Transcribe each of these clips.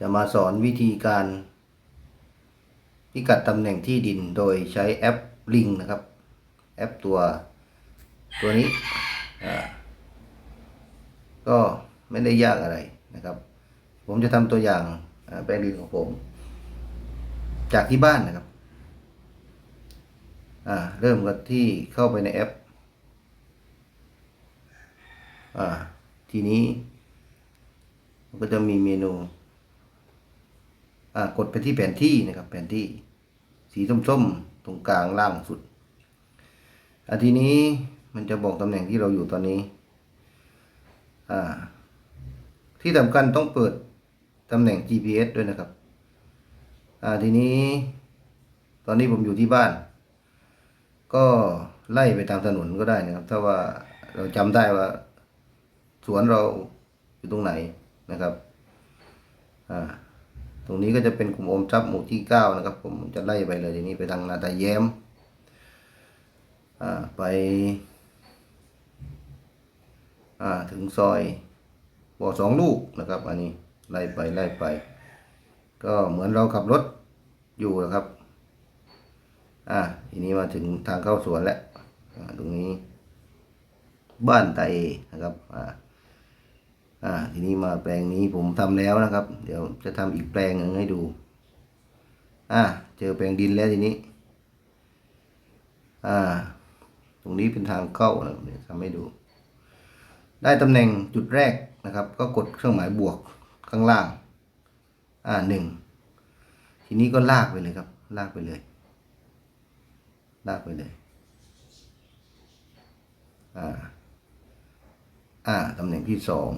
จะมาสอนวิธีการพิกัดตำแหน่งที่ดินโดยใช้แอปลิงนะครับ แอปตัวตัวนี้ก็ไม่ได้ยากอะไรนะครับ ผมจะทำตัวอย่างแปลงดินของผม จากที่บ้านนะครับเริ่มกันที่เข้าไปในแอปอทีนี้ ก็จะมีเมนูอ่ากดไปที่แผนที่นะครับแผนที่สีส้มๆ ตรงกลางล่างสุดอ่าทีนี้มันจะบอกตำแหน่งที่เราอยู่ตอนนี้ อ่า ที่สำคัญต้องเปิดตำแหน่ง GPS ด้วยนะครับ อ่าทีนี้ ตอนนี้ผมอยู่ที่บ้าน ก็ไล่ไปตามถนนก็ได้นะครับ ถ้าว่าเราจำได้ว่า สวนเราอยู่ตรงไหน นะครับอ่าตรงนี้ก็จะเป็นกลุ่มโอมทรัพย์หมู่ที่เก้านะครับ ผมจะไล่ไปเลยทีนี้ไปทางนาตาแย้มอ่าไปอ่าถึงซอยบ่อสองลูกนะครับ อันนี้ไล่ไปไล่ไป ก็เหมือนเราขับรถอยู่นะครับอ่าทีนี้มาถึงทางเข้าสวนแล้วอ่าตรงนี้บ้านตาเอนะครับอ่า อ่าทีนี้มาแปลงนี้ผมทำแล้วนะครับ เดี๋ยวจะทำอีกแปลงหนึ่งให้ดูอ่าเจอแปลงดินแล้วทีนี้อ่าตรงนี้เป็นทางเข้านะครับเดี๋ยวทำให้ดู ได้ตำแหน่งจุดแรกนะครับ ก็กดเครื่องหมายบวกข้างล่าง อ่าหนึ่งทีนี้ก็ลากไปเลยครับ ลากไปเลย ลากไปเลย อ่า อ่าตำแหน่งที่สอง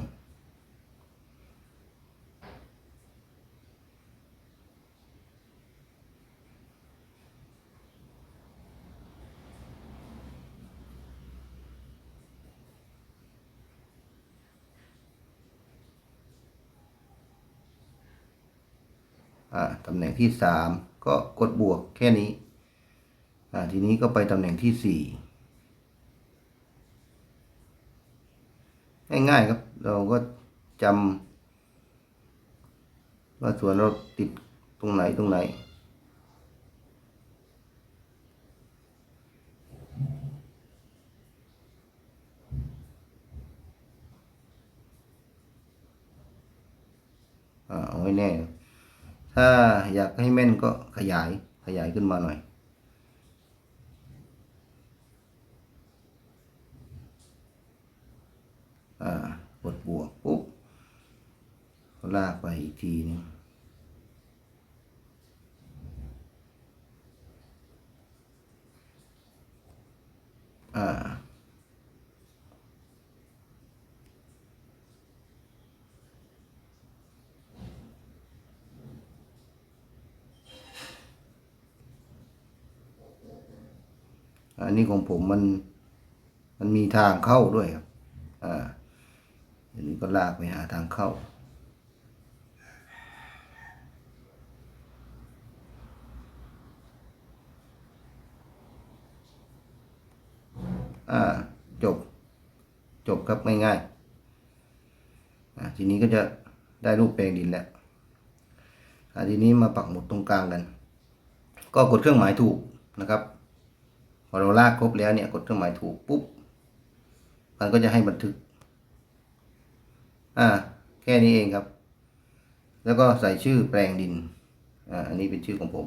ตำแหน่งที่สามก็กดบวกแค่นี้ทีนี้ก็ไปตำแหน่งที่สี่ง่ายๆครับ เราก็จำว่าส่วนเราติดตรงไหนตรงไหนอ่าเอาไว้แน่ ถ้าอยากให้แม่นก็ขยายขยายขึ้นมาหน่อย อ่ากดบวกปุ๊บลากไปอีกทีนึงอ่า อันนี้ของผมมันมันมีทางเข้าด้วยครับ อ่าอันนี้ก็ลากไปหาทางเข้า อ่า จบ จบครับง่ายๆอ่าทีนี้ก็จะได้รูปแปลงดินแล้วอ่าทีนี้มาปักหมุดตรงกลางกัน ก็กดเครื่องหมายถูกนะครับ พอเราลากครบแล้วเนี่ยกดเครื่องหมายถูกปุ๊บ มันก็จะให้บันทึก อ่า แค่นี้เองครับ แล้วก็ใส่ชื่อแปลงดิน อ่า อันนี้เป็นชื่อของผม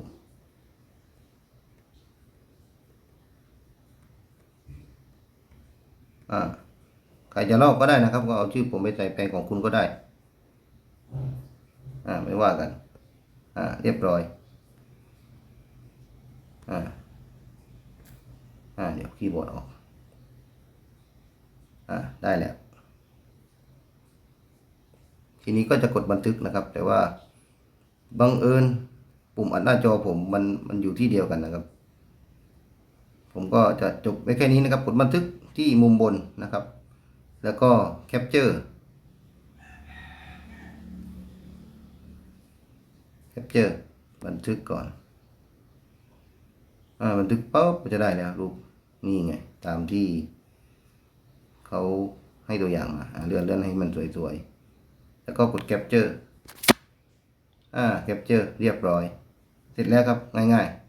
อ่า ใครจะลอกก็ได้นะครับ ก็เอาชื่อผมไปใส่แปลงของคุณก็ได้ อ่า ไม่ว่ากัน อ่า เรียบร้อย อ่า อ่าเดี๋ยวคีย์บอร์ดออก อ่าได้แล้ว ทีนี้ก็จะกดบันทึกนะครับ แต่ว่าบังเอิญปุ่มอัดหน้าจอผมมันมันอยู่ที่เดียวกันนะครับ ผมก็จะจบไว้แค่นี้นะครับ กดบันทึกที่มุมบนนะครับ แล้วก็แคปเจอร์แคปเจอร์บันทึกก่อน อ่า บันทึกปั๊บก็จะได้แล้วรูป นี่ไง ตามที่เขาให้ตัวอย่างมาอ่าเลื่อนเลื่อนให้มันสวยๆ แล้วก็กด capture อ่า capture เรียบร้อย เสร็จแล้วครับง่ายๆ